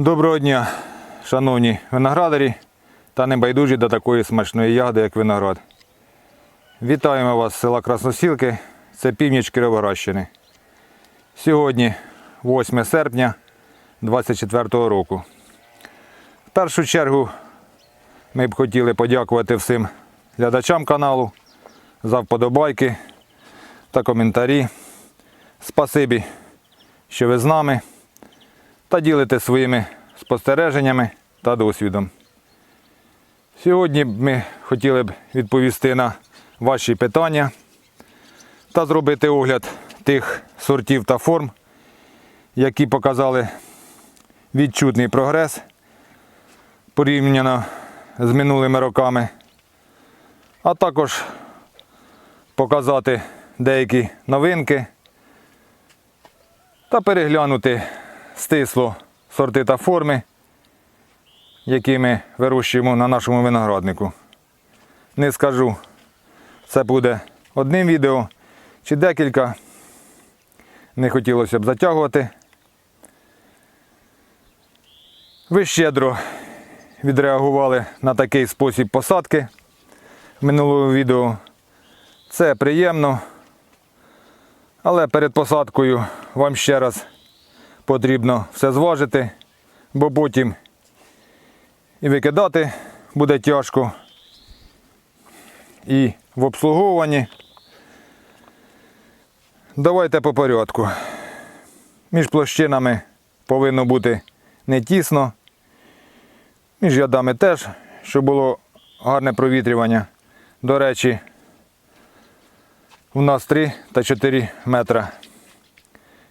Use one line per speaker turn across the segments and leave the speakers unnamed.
Доброго дня, шановні виноградарі та небайдужі до такої смачної ягоди, як виноград. Вітаємо вас з села Красносілки, це північ Кіровоградщини. Сьогодні 8 серпня 2024 року. В першу чергу ми б хотіли подякувати всім глядачам каналу за вподобайки та коментарі. Спасибі, що ви з нами та ділитесь своїми спостереженнями та досвідом. Сьогодні ми хотіли б відповісти на ваші питання та зробити огляд тих сортів та форм, які показали відчутний прогрес порівняно з минулими роками, а також показати деякі новинки та переглянути стисло сорти та форми, які ми вирощуємо на нашому винограднику. Не скажу, це буде одним відео чи декілька. Не хотілося б затягувати. Ви щедро відреагували на такий спосіб посадки в минулому відео. Це приємно. Але перед посадкою вам ще раз потрібно все зважити, бо потім і викидати буде тяжко. І в обслуговуванні. Давайте по порядку. Між площинами повинно бути не тісно. Між ядами теж, щоб було гарне провітрювання. До речі, у нас 3 та 4 метра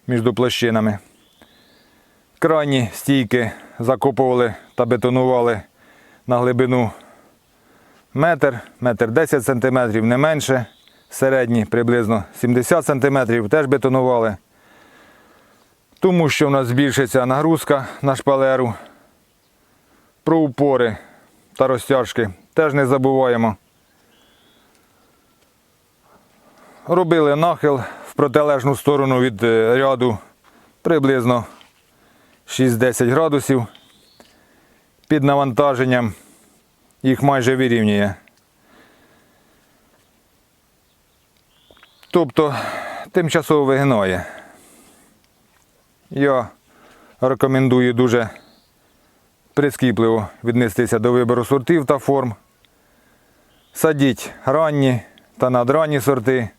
між площинами. Крайні стійки закопували та бетонували на глибину метр, метр 10 сантиметрів, не менше. Середні приблизно 70 сантиметрів теж бетонували. Тому що в нас збільшиться нагрузка на шпалеру. Про упори та розтяжки теж не забуваємо. Робили нахил в протилежну сторону від е, ряду приблизно 6-10 градусів. Під навантаженням їх майже вирівнює. Тобто тимчасово вигинає. Я рекомендую дуже прискіпливо віднестися до вибору сортів та форм. Садіть ранні та надранні сорти,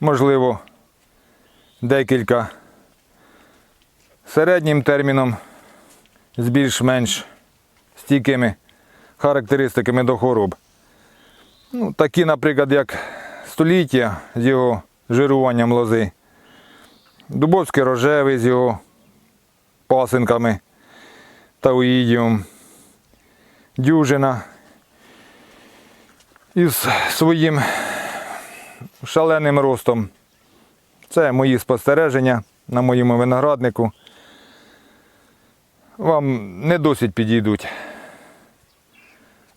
можливо, декілька середнім терміном з більш-менш стійкими характеристиками до хвороб. Ну, такі, наприклад, як століття з його жируванням лози, Дубовський рожевий з його пасинками та уїдіум, дюжина із своїм шаленим ростом. Це мої спостереження на моєму винограднику. Вам не досить підійдуть.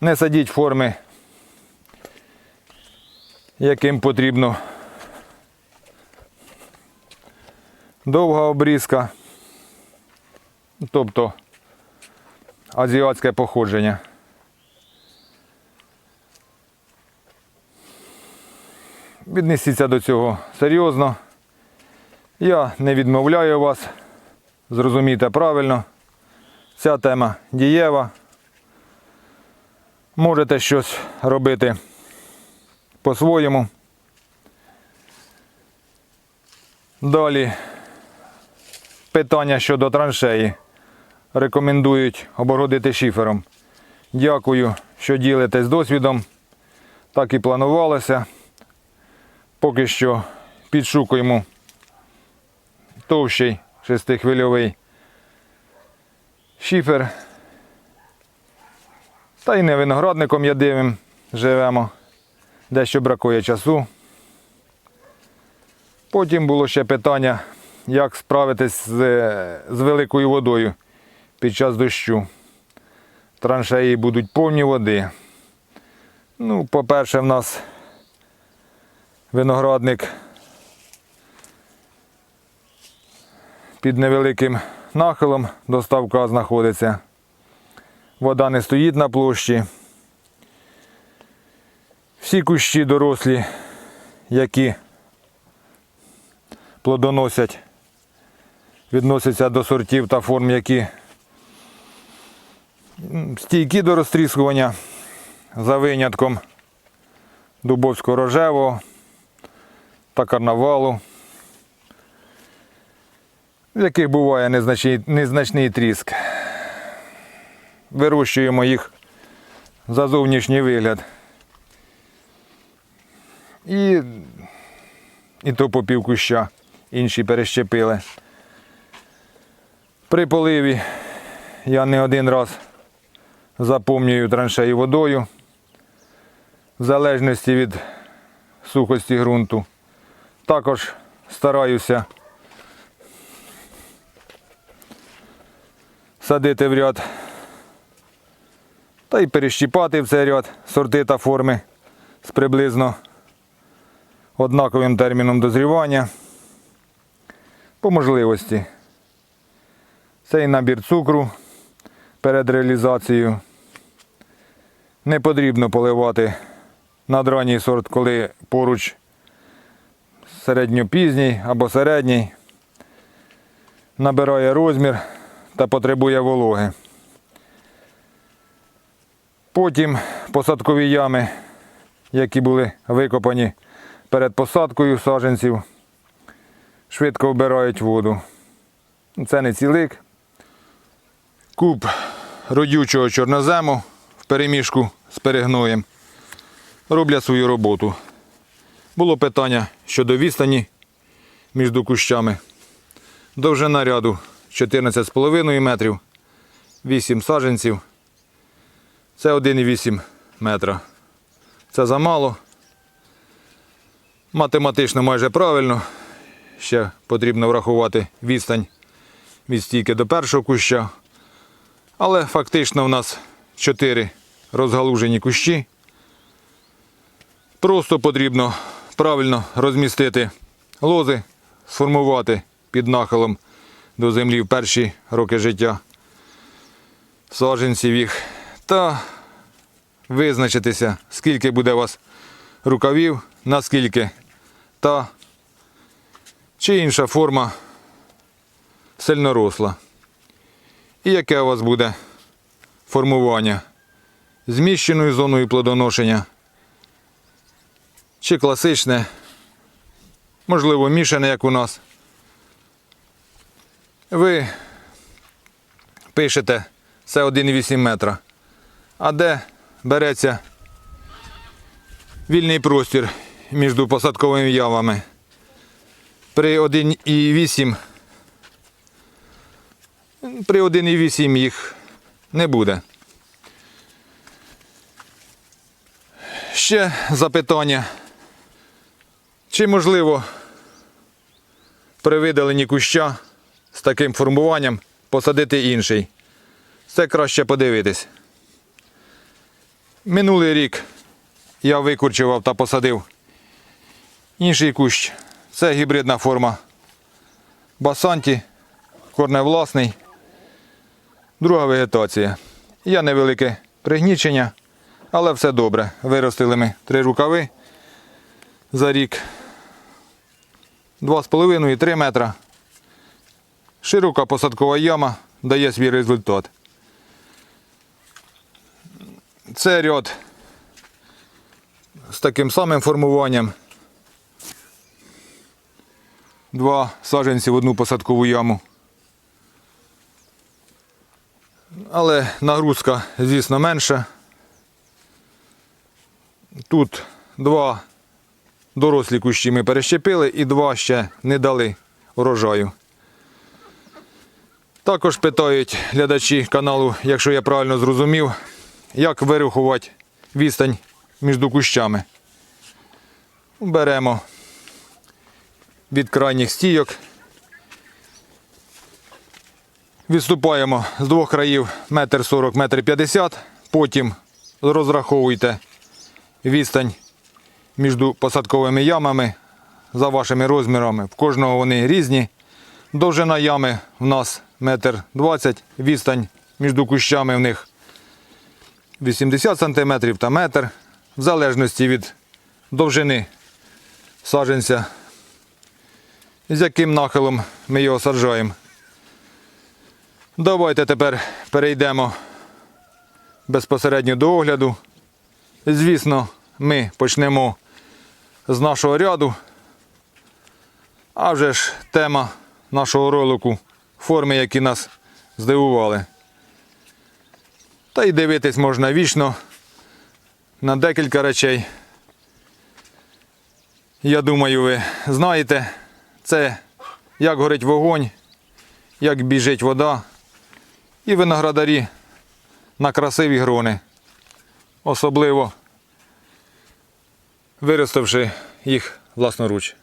Не садіть форми, яким потрібно довга обрізка, тобто азіатське походження. Віднесіться до цього серйозно. Я не відмовляю вас, зрозумійте правильно. Ця тема дієва. Можете щось робити по-своєму. Далі питання щодо траншеї. Рекомендують обгородити шифером. Дякую, що ділитесь досвідом. Так і планувалося. Поки що підшукуємо товщий шестихвильовий шифер. Та й не виноградником ядивим живемо. Дещо бракує часу. Потім було ще питання, як справитись з, з великою водою під час дощу. Траншеї будуть повні води. Ну, по-перше, в нас виноградник під невеликим нахилом до ставка знаходиться. Вода не стоїть на площі. Всі кущі дорослі, які плодоносять, відносяться до сортів та форм, які стійкі до розтріскування за винятком дубовського рожевого та карнавалу, в яких буває незначний, незначний тріск. Вирощуємо їх за зовнішній вигляд. І, і то по пів куща інші перещепили. При поливі я не один раз заповнюю траншею водою, в залежності від сухості ґрунту. Також стараюся садити в ряд та й перещіпати в цей ряд сорти та форми з приблизно однаковим терміном дозрівання. По можливості. Цей набір цукру перед реалізацією. Не потрібно поливати надранній сорт, коли поруч середньопізній або середній набирає розмір та потребує вологи. Потім посадкові ями, які були викопані перед посадкою саджанців, швидко вбирають воду. Це не цілик. Куб родючого чорнозему в перемішку з перегноєм роблять свою роботу. Було питання щодо відстані між кущами. Довжина ряду 14,5 метрів, 8 саджанців. Це 1,8 метра. Це замало. Математично майже правильно. Ще потрібно врахувати відстань від стійки до першого куща. Але фактично в нас 4 розгалужені кущі. Просто потрібно правильно розмістити лози, сформувати під нахилом до землі в перші роки життя саджанців їх. Та визначитися, скільки буде у вас рукавів, наскільки. Та чи інша форма сильноросла. І яке у вас буде формування? Зміщеною зоною плодоношення? Чи класичне, можливо, мішане, як у нас. Ви пишете це 1,8 метра. А де береться вільний простір між посадковими явами? При 1,8 при 1,8 їх не буде. Ще запитання. Чи можливо при видаленні куща з таким формуванням посадити інший? Це краще подивитись. Минулий рік я викурчував та посадив інший кущ. Це гібридна форма басанті, корневласний. Друга вегетація. Є невелике пригнічення, але все добре. Виростили ми три рукави за рік. 2,5 і 3 метра. Широка посадкова яма дає свій результат. Це ряд з таким самим формуванням. Два саджанці в одну посадкову яму. Але нагрузка, звісно, менша. Тут два дорослі кущі ми перещепили і два ще не дали урожаю. Також питають глядачі каналу, якщо я правильно зрозумів, як вирахувати відстань між кущами. Беремо від крайніх стійок. Відступаємо з двох країв метр сорок, метр п'ятдесят. Потім розраховуйте відстань між посадковими ямами за вашими розмірами. В кожного вони різні. Довжина ями в нас метр 20, відстань між кущами в них 80 см та метр, в залежності від довжини саджанця, з яким нахилом ми його саджаємо. Давайте тепер перейдемо безпосередньо до огляду. Звісно, ми почнемо з нашого ряду. А вже ж тема нашого ролику форми, які нас здивували. Та й дивитись можна вічно на декілька речей. Я думаю, ви знаєте, це як горить вогонь, як біжить вода, і виноградарі на красиві грони. Особливо виростивши їх власноруч.